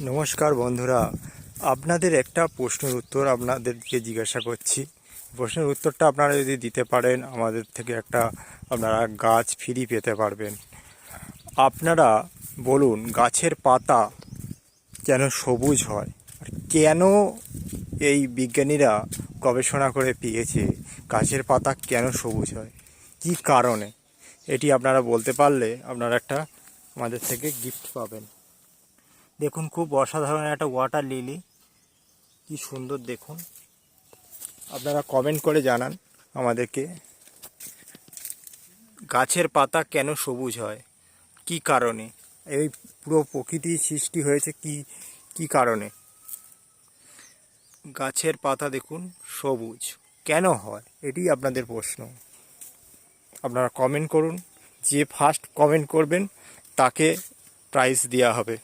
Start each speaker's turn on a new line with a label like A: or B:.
A: নমস্কার বন্ধুরা, আপনাদের একটা প্রশ্নের উত্তর আপনাদেরকে জিজ্ঞাসা করছি। প্রশ্নের উত্তরটা আপনারা যদি দিতে পারেন, আমাদের থেকে একটা আপনারা গাছ ফ্রি পেতে পারবেন। আপনারা বলুন, গাছের পাতা কেন সবুজ হয়, আর কেন এই বিজ্ঞানীরা গবেষণা করে পেয়েছে গাছের পাতা কেন সবুজ হয়? কী কারণে? এটি আপনারা বলতে পারলে আপনারা একটা আমাদের থেকে গিফট পাবেন। দেখুন, খুব অসাধারণ একটা ওয়াটার লিলি কি সুন্দর দেখুন। আপনারা কমেন্ট করে জানান আমাদেরকে গাছের পাতা কেন সবুজ হয়, কি কারণে, এই পুরো প্রকৃতি সৃষ্টি হয়েছে কি কি কারণে? গাছের পাতা দেখুন, সবুজ। কেন হয়, এটি আপনাদের প্রশ্ন। আপনারা কমেন্ট করুন, যে ফার্স্ট কমেন্ট করবেন, তাকে প্রাইজ দেওয়া হবে।